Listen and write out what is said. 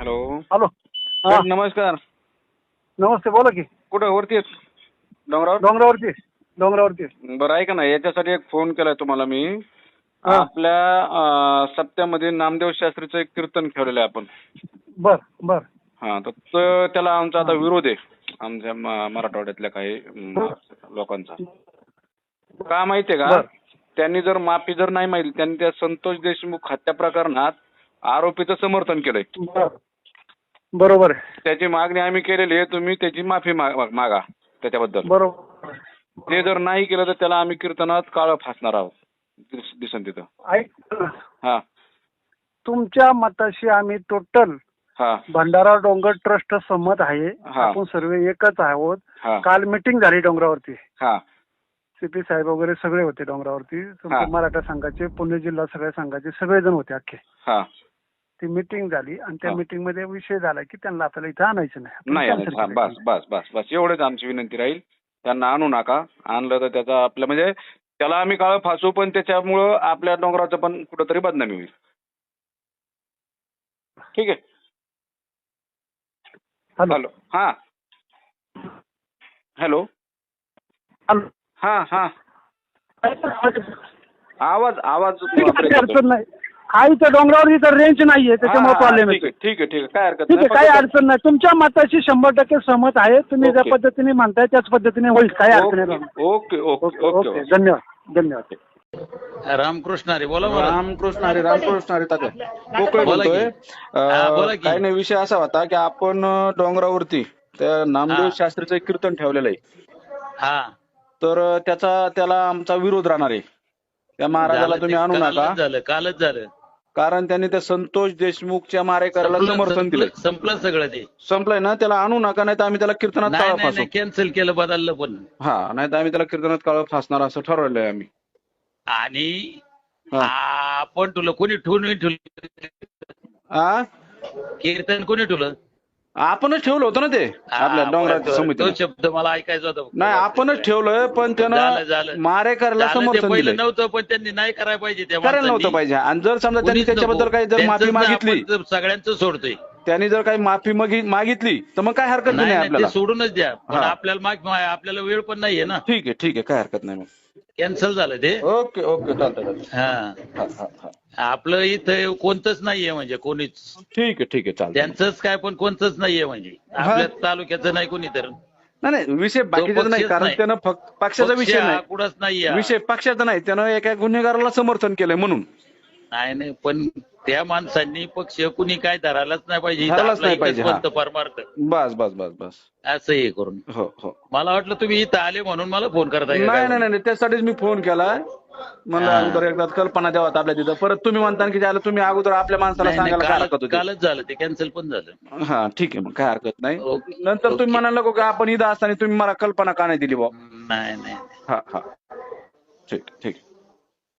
Hello. Hello. हा. नमस्कार. नमस्ते बोला की. कुठं वरती आहेत? डोंगरावर? डोंगरावरती डोंगरावरती बरं ऐका ना याच्यासाठी एक फोन केलाय तुम्हाला मी. हा. आपल्या अं, सप्त्यामध्ये नामदेव शास्त्रीचं एक कीर्तन ठेवलेलं आहे आपण. बर बर. हा तर त- त्याला आमचा आता विरोध आहे. आमच्या म- मराठवाड्यातल्या काही म, लोकांचा. का माहितीये का? बर. त्यांनी जर माफी जर नाही माहिती त्यांनी त्या संतोष देशमुख हत्या प्रकरणात आरोपीचं समर्थन केलंय. बर. बरोबर आहे. त्याची मागणी आम्ही केलेली आहे तुम्ही त्याची माफी मागा त्याच्याबद्दल. बरोबर. ते जर नाही केलं तर त्याला आम्ही कीर्तनात काळं फासणार आहोत दिस- दिसन तिथं. ऐक ना. हा. तुमच्या मताशी आम्ही टोटल हा. भंडारा डोंगर ट्रस्ट सहमत आहे. हा. आपण सर्व एकच आहोत. हा. काल मिटिंग झाली डोंगरावरती. हा. सीपी साहेब वगैरे सगळे होते डोंगरावरती. हा. मराठा संघाचे पुणे जिल्हा सगळ्या संघाचे सगळेजण होते अख्खे. हा. ती मिटिंग झाली आणि त्या. मिटिंगमध्ये विषय झाला की त्यांना आपल्याला इथं आणायचं नाही. हा. बस बस बस बस. एवढेच आमची विनंती राहील. त्यांना आणू नका. आणलं तर त्याचा आपलं म्हणजे त्याला आम्ही काळं फासू पण त्याच्यामुळं आपल्या डोंगराचं पण कुठंतरी बदनामी होईल. ठीक आहे? हॅलो. हा. हॅलो. हा हा. आवाज आवाज नाही. हा इथं डोंगरावर इथं रेंज नाहीये त्याच्यामुळे प्रॉब्लेम ठीक येतो आहे ठीक आहे ठीक आहे काय हरकत ठीक आहे काही अडचण नाही. तुमच्या मताशी शंभर टक्के सहमत आहे. तुम्ही ज्या ओके. पद्धतीने म्हणताय त्याच पद्धतीने होईल. काही अडचण नाही. Okay okay okay okay okay. Okay. धन्यवाद धन्यवाद. रामकृष्ण हरी बोला रामकृष्ण हरी रामकृष्ण हरी तात्या. पोकळे बोला की. बोलतोय हा, अं, बोला की. काही नाही विषय असा होता की आपण अं, डोंगरावरती त्या नामदेव हा. शास्त्रीचं एक कीर्तन ठेवलेलं आहे. हा. तर अं, त्याचा त्याला आमचा विरोध राहणार आहे. त्या महाराजाला झालं तुम्ही ते. आणू नका. कालच झालं कालच झालं. कारण त्यांनी त्या संतोष देशमुखच्या मारेकऱ्याला समर्थन दिलंय संपलं सगळं ते. संपलंय ना त्याला आणू नका नाही तर आम्ही त्याला कीर्तनात काळं फासू कॅन्सल केलं बदललं पण. हा नाही तर आम्ही त्याला कीर्तनात काळं फासणार असं ठरवलंय आम्ही. आणि. आपण तुला कोणी ठेवून ठेवलं? आ? कीर्तन कोणी ठेवलं? आपणच ठेवलं होतं ना ते आपल्या डोंगराच्या तो- समितीला तो शब्द मला ऐकायचा होता. नाही आपणच ठेवलंय पण झालं, त्यानं झालं. मारेकरला झालं ते समर्थन पहिलं दिलंय नव्हतं पण त्यांनी नाही करायला पाहिजे त्या करायला नव्हतं माणसांनी. पाहिजे आणि जर समजा त्यांनी कोणीच त्याच्याबद्दल नको. काही जर माफी मागितली आपण तर सगळ्यांचं सोडतोय त्यांनी जर काही माफी मागि- मागितली तर मग काय हरकत नाही नाही नाही, ते आपल्याला सोडूनच द्या पण हा. आपल्याला माग आपल्याला वेळ पण नाहीये ना ठीक आहे ठीक आहे काय हरकत नाही मग कॅन्सल झालं ते ओके ओके चालतं चालतं हा हा, हा, हा. आपलं इथं कोणतंच नाहीये म्हणजे कोणीच. ठीक आहे ठीक आहे चालतं त्यांचंच काय पण कोणतंच नाहीये म्हणजे. आपल्या तालुक्याचं नाही कोणी तर नाही नाही विषय बाकीचा नाही पक्षच कारण नाही. त्यानं फक्त पक्षाचा पक्ष विषय हा नाही. कुठंच नाहीये. विषय पक्षाचा नाही त्यानं एका गुन्हेगाराला समर्थन केलंय म्हणून. नाही नाही पण त्या माणसांनी पक्ष कुणी काय धरायलाच नाही पाहिजे. इथं धरायलाच आपलं नाही एकच पाहिजे, हा. पंत परमार्थ. बस बस बस बस. असं हे करून. हो हो. मला वाटलं तुम्ही इथं आले म्हणून मला फोन करताय का? नाही काय नाही नाही त्यासाठीच मी फोन केला म्हणलं. अगोदर एकदा कल्पना द्यावात आपल्या तिथं. परत तुम्ही म्हणता की ज्याला तुम्ही अगोदर आपल्या माणसाला नाही, सांगायला काय हरकत होती? कालच झालं ते कॅन्सल पण झालं. हा ठीक आहे मग काय हरकत नाही. ओके. नंतर तुम्ही ओके. म्हणायला नको की आपण इथं असताना तुम्ही मला कल्पना का नाही दिली बुवा? नाही नाही. हा हा. ठीक ठीक.